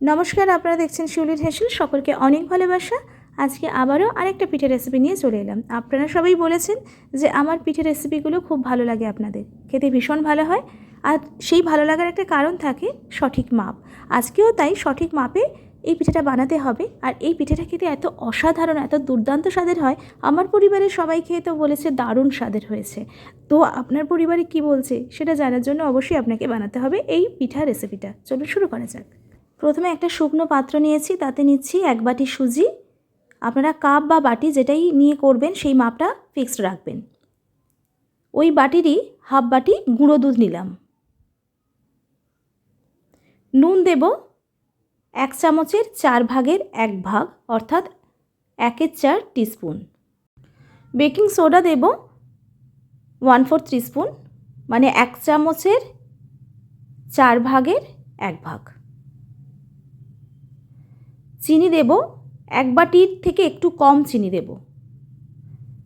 নমস্কার, আপনারা দেখছেন শিউলির হেসেল। সকলকে অনেক ভালোবাসা। আজকে আবারও আরেকটা পিঠের রেসিপি নিয়ে চলে এলাম। আপনারা সবাই বলেছেন যে আমার পিঠের রেসিপিগুলো খুব ভালো লাগে আপনাদের। খেতে ভীষণ ভালো হয়। আর সেই ভালো লাগার একটা কারণ থাকে সঠিক মাপ। আজকেও তাই সঠিক মাপে এই পিঠেটা বানাতে হবে। আর এই পিঠেটা খেতে এত অসাধারণ, এত দুর্দান্ত স্বাদের হয়। আমার পরিবারের সবাই খেয়ে তো বলেছে দারুণ স্বাদের হয়েছে। তো আপনার পরিবারে কি বলছে সেটা জানার জন্য অবশ্যই আপনাকে বানাতে হবে এই পিঠা রেসিপিটা চলুন শুরু করা যাক। প্রথমে একটা শুকনো পাত্র নিয়েছি, তাতে নিচ্ছি এক বাটি সুজি। আপনারা কাপ বা বাটি যেটাই নিয়ে করবেন, সেই মাপটা ফিক্সড রাখবেন। ওই বাটিরই হাফ বাটি গুঁড়ো দুধ নিলাম। নুন দেব এক চামচের চার ভাগের এক ভাগ, অর্থাৎ একের চার টিস্পুন বেকিং সোডা দেব ওয়ান ফোর স্পুন মানে এক চামচের চার ভাগের এক ভাগ। চিনি দেব, এক বাটির থেকে একটু কম চিনি দেব।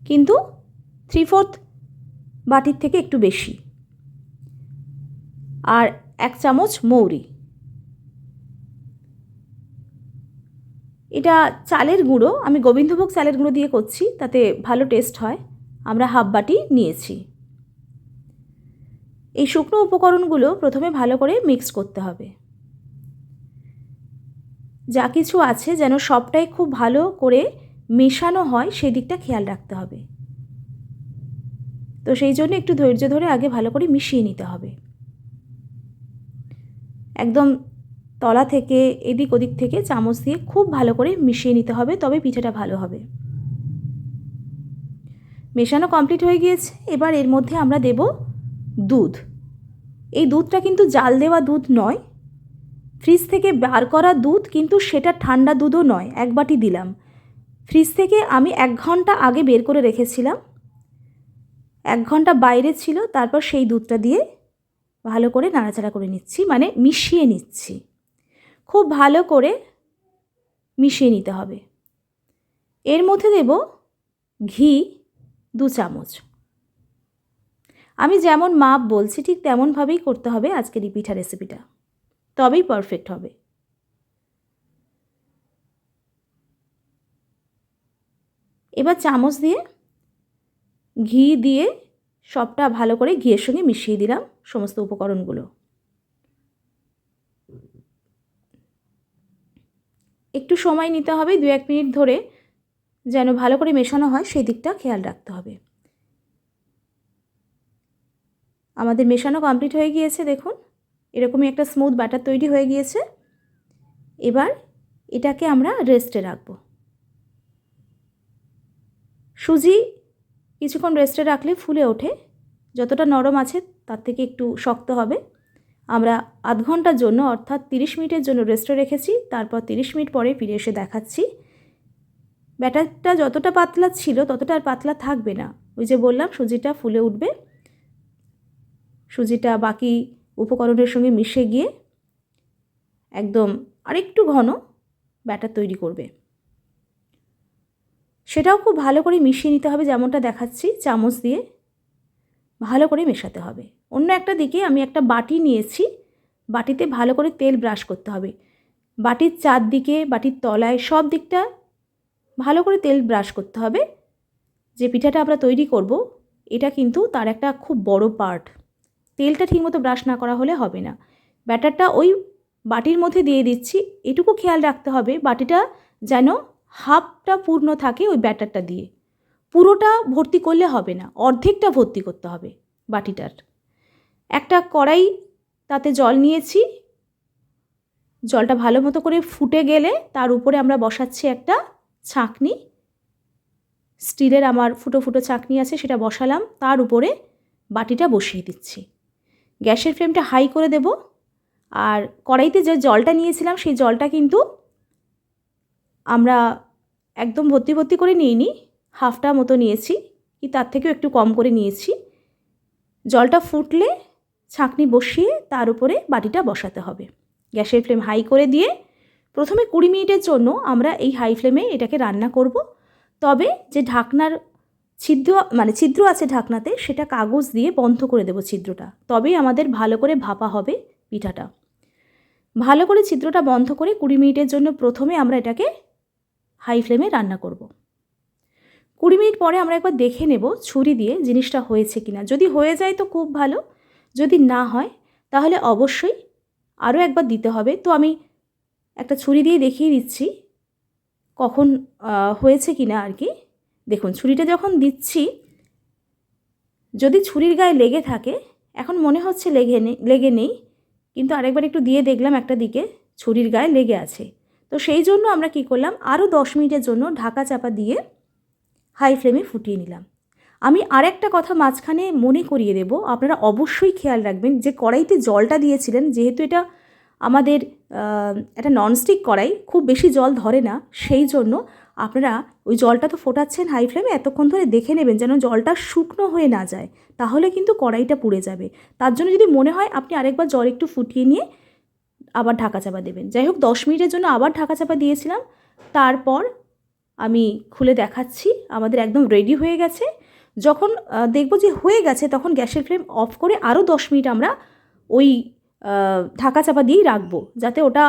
কিন্তু থ্রি ফোর্থ বাটির থেকে একটু বেশি। আর এক চামচ মৌরি। এটা চালের গুঁড়ো, আমি গোবিন্দভোগ চালের গুঁড়ো দিয়ে করছি, তাতে ভালো টেস্ট হয়। আমরা হাফ বাটি নিয়েছি। এই শুকনো উপকরণগুলো প্রথমে ভালো করে মিক্স করতে হবে। যা কিছু আছে যেন সবটাই খুব ভালো করে মেশানো হয় সেই দিকটা খেয়াল রাখতে হবে। তো সেই জন্য একটু ধৈর্য ধরে আগে ভালো করে মিশিয়ে নিতে হবে। একদম তলা থেকে এদিক ওদিক থেকে চামচ দিয়ে খুব ভালো করে মিশিয়ে নিতে হবে, তবে পিঠাটা ভালো হবে। মেশানো কমপ্লিট হয়ে গিয়েছে, এবার এর মধ্যে আমরা দেব দুধ। এই দুধটা কিন্তু জাল দেওয়া দুধ নয় ফ্রিজ থেকে বার করা দুধ কিন্তু সেটা ঠান্ডা দুধও নয়, এক বাটি দিলাম। ফ্রিজ থেকে আমি এক ঘণ্টা আগে বের করে রেখেছিলাম। এক ঘণ্টা বাইরে ছিল, তারপর সেই দুধটা দিয়ে ভালো করে নাড়াচাড়া করে নিচ্ছি মানে মিশিয়ে নিচ্ছি। খুব ভালো করে মিশিয়ে নিতে হবে। এর মধ্যে দেব ঘি দু চামচ। আমি যেমন মাপ বলছি, ঠিক তেমনভাবেই করতে হবে আজকের এই পিঠা রেসিপিটা তবেই পারফেক্ট হবে। এবার চামচ দিয়ে ঘি দিয়ে সবটা ভালো করে ঘিয়ের সঙ্গে মিশিয়ে দিলাম সমস্ত উপকরণগুলো। একটু সময় নিতে হবে দু এক মিনিট ধরে যেন ভালো করে মেশানো হয়, সেই দিকটা খেয়াল রাখতে হবে। আমাদের মেশানো কমপ্লিট হয়ে গিয়েছে, দেখুন। এরকমই একটা স্মুথ ব্যাটার তৈরি হয়ে গিয়েছে। এবার এটাকে আমরা রেস্টে রাখব। সুজি কিছুক্ষণ রেস্টে রাখলে ফুলে ওঠে। যতটা নরম আছে তার থেকে একটু শক্ত হবে। আমরা আধ ঘণ্টার জন্য অর্থাৎ তিরিশ মিনিটের জন্য রেস্টে রেখেছি, তারপর তিরিশ মিনিট পরে ফিরে এসে দেখাচ্ছি। ব্যাটারটা যতটা পাতলা ছিল ততটা আর পাতলা থাকবে না। ওই যে বললাম, সুজিটা ফুলে উঠবে। সুজিটা বাকি উপকরণের সঙ্গে মিশে গিয়ে একদম আরেকটু ঘন ব্যাটার তৈরি করবে। সেটাও খুব ভালো করে মিশিয়ে নিতে হবে যেমনটা দেখাচ্ছি, চামচ দিয়ে ভালো করে মেশাতে হবে। অন্য একটা দিকে আমি একটা বাটি নিয়েছি, বাটিতে ভালো করে তেল ব্রাশ করতে হবে। বাটির চারদিকে, বাটির তলায় সব দিকটা ভালো করে তেল ব্রাশ করতে হবে। যে পিঠাটা আমরা তৈরি করব, এটা কিন্তু তার একটা খুব বড় পার্ট তেলটা ঠিকমতো ব্রাশ না করা হলে হবে না। ব্যাটারটা ওই বাটির মধ্যে দিয়ে দিচ্ছি। এটুকু খেয়াল রাখতে হবে, বাটিটা যেন হাফটা পূর্ণ থাকে ওই ব্যাটারটা দিয়ে। পুরোটা ভর্তি করলে হবে না, অর্ধেকটা ভর্তি করতে হবে বাটিটার। একটা কড়াই তাতে জল নিয়েছি। জলটা ভালো মতো করে ফুটে গেলে তার উপরে আমরা বসাচ্ছি একটা ছাঁকনি। স্টিলের আমার ফুটো ফুটো ছাঁকনি আছে সেটা বসালাম, তার উপরে বাটিটা বসিয়ে দিচ্ছি। গ্যাসের ফ্লেমটা হাই করে দেব। আর কড়াইতে যে জলটা নিয়েছিলাম, সেই জলটা কিন্তু আমরা একদম ভর্তি ভর্তি করে নিইনি, হাফটা মতো নিয়েছি, কি তার থেকেও একটু কম করে নিয়েছি। জলটা ফুটলে ছাঁকনি বসিয়ে তার উপরে বাটিটা বসাতে হবে। গ্যাসের ফ্লেম হাই করে দিয়ে প্রথমে কুড়ি মিনিটের জন্য আমরা এই হাই ফ্লেমে এটাকে রান্না করব। তবে যে ঢাকনার ছিদ্র মানে ছিদ্র আছে ঢাকনাতে, সেটা কাগজ দিয়ে বন্ধ করে দেবো ছিদ্রটা। তবেই আমাদের ভালো করে ভাপা হবে পিঠাটা। ভালো করে ছিদ্রটা বন্ধ করে কুড়ি মিনিটের জন্য প্রথমে আমরা এটাকে হাই ফ্লেমে রান্না করব। কুড়ি মিনিট পরে আমরা একবার দেখে নেব ছুরি দিয়ে জিনিসটা হয়েছে কিনা। যদি হয়ে যায় তো খুব ভালো, যদি না হয় তাহলে অবশ্যই আরও একবার দিতে হবে। তো আমি একটা ছুরি দিয়ে দেখিয়ে দিচ্ছি কখন হয়েছে কিনা আর কি। দেখুন, ছুরিটা যখন দিচ্ছি, যদি ছুরির গায়ে লেগে থাকে, এখন মনে হচ্ছে লেগে নেই লেগে নেই, কিন্তু আরেকবার একটু দিয়ে দেখলাম একটা দিকে ছুরির গায়ে লেগে আছে। তো সেই জন্য আমরা কি করলাম আরও দশ মিনিটের জন্য ঢাকা চাপা দিয়ে হাই ফ্লেমে ফুটিয়ে নিলাম। আমি আরেকটা কথা মাঝখানে মনে করিয়ে দেব, আপনারা অবশ্যই খেয়াল রাখবেন যে কড়াইতে জলটা দিয়েছিলেন, যেহেতু এটা আমাদের একটা ননস্টিক কড়াই, খুব বেশি জল ধরে না, সেই জন্য আপনারা ওই জলটা তো ফোটাচ্ছেন হাই ফ্লেমে এতক্ষণ ধরে দেখে নেবেন যেন জলটা শুকনো হয়ে না যায়। তাহলে কিন্তু কড়াইটা পুড়ে যাবে। তার জন্য যদি মনে হয় আপনি আরেকবার জল একটু ফুটিয়ে নিয়ে আবার ঢাকা চাপা দেবেন। যাই হোক, দশ মিনিটের জন্য আবার ঢাকা চাপা দিয়েছিলাম। তারপর আমি খুলে দেখাচ্ছি। আমাদের একদম রেডি হয়ে গেছে। যখন দেখব যে হয়ে গেছে, তখন গ্যাসের ফ্লেম অফ করে আরও দশ মিনিট আমরা ওই ঢাকা চাপা দিয়েই রাখব। যাতে ওটা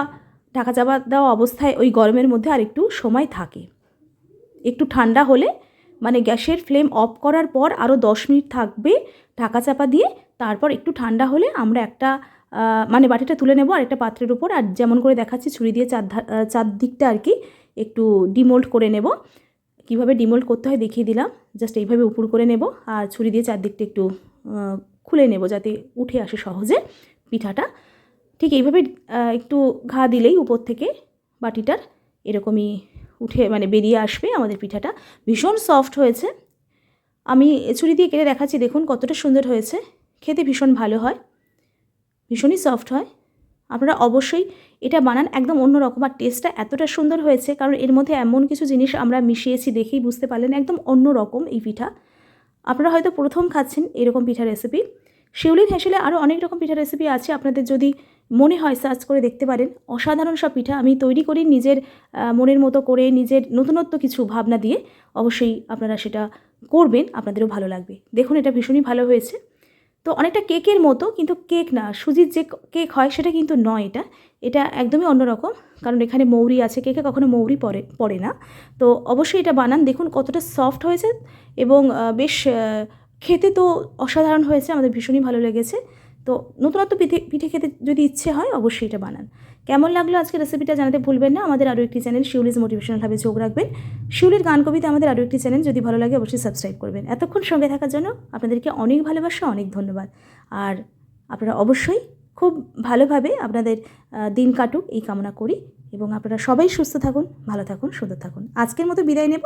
ঢাকা চাপা দেওয়া অবস্থায় ওই গরমের মধ্যে আর একটু সময় থাকে। একটু ঠান্ডা হলে মানে গ্যাসের ফ্লেম অফ করার পর আরও দশ মিনিট থাকবে ঢাকা চাপা দিয়ে। তারপর একটু ঠান্ডা হলে আমরা একটা মানে বাটিটা তুলে নেব আর একটা পাত্রের উপর। আর যেমন করে দেখাচ্ছি, ছুরি দিয়ে চার চারদিকটা আর কি একটু ডিমোল্ড করে নেব। কীভাবে ডিমোল্ড করতে হয় দেখিয়ে দিলাম। জাস্ট এইভাবে উপর করে নেব আর ছুরি দিয়ে চারদিকটা একটু খুলে নেব যাতে উঠে আসে সহজে পিঠাটা। ঠিক এইভাবে একটু ঘা দিলেই উপর থেকে বাটিটার এরকমই উঠে মানে বেরিয়ে আসবে আমাদের পিঠাটা। ভীষণ সফট হয়েছে। আমি ছুরি দিয়ে কেটে দেখাচ্ছি, দেখুন কতটা সুন্দর হয়েছে। খেতে ভীষণ ভালো হয়। ভীষণই সফট হয়। আপনারা অবশ্যই এটা বানান, একদম অন্যরকম আর টেস্টটা এতটা সুন্দর হয়েছে, কারণ এর মধ্যে এমন কিছু জিনিস আমরা মিশিয়েছি দেখেই বুঝতে পারলেন, একদম অন্য রকম এই পিঠা। আপনারা হয়তো প্রথম খাচ্ছেন এরকম পিঠা রেসিপি শিউলির হেসেলে আরও অনেক রকম পিঠা রেসিপি আছে। আপনাদের যদি মনে হয় সার্চ করে দেখতে পারেন। অসাধারণ সব পিঠা আমি তৈরি করি নিজের মনের মতো করে, নিজের নতুনত্ব কিছু ভাবনা দিয়ে। অবশ্যই আপনারা সেটা করবেন, আপনাদেরও ভালো লাগবে। দেখুন, এটা ভীষণই ভালো হয়েছে। তো অনেকটা কেকের মতো, কিন্তু কেক না, সুজির যে কেক হয় সেটা কিন্তু নয় এটা। এটা একদমই অন্যরকম কারণ এখানে মৌরি আছে, কেকে কখনো মৌরি পড়ে পড়ে না। তো অবশ্যই এটা বানান, দেখুন কতটা সফট হয়েছে এবং বেশ খেতে তো অসাধারণ হয়েছে, আমাদের ভীষণই ভালো লেগেছে। তো নতুনত্ব পিঠে পিঠে খেতে যদি ইচ্ছে হয়, অবশ্যই এটা বানান। কেমন লাগল আজকে রেসিপিটা জানাতে ভুলবেন না। আমাদের আরও একটি চ্যানেল শিউলিজ মোটিভেশনাল হবে চোখ রাখবেন। শিউলির গান কবিতা আমাদের আরও একটি চ্যানেল যদি ভালো লাগে অবশ্যই সাবস্ক্রাইব করবেন। এতক্ষণ সঙ্গে থাকার জন্য আপনাদেরকে অনেক ভালোবাসা, অনেক ধন্যবাদ। আর আপনারা অবশ্যই খুব ভালোভাবে আপনাদের দিন কাটুক, এই কামনা করি। এবং আপনারা সবাই সুস্থ থাকুন, ভালো থাকুন, সুন্দর থাকুন। আজকের মতো বিদায় নেব।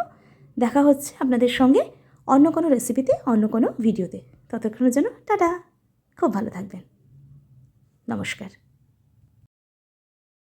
দেখা হচ্ছে আপনাদের সঙ্গে অন্য কোনো রেসিপিতে অন্য কোনো ভিডিওতে ততক্ষণের জন্য, টাটা! খুব ভালো থাকবেন। নমস্কার।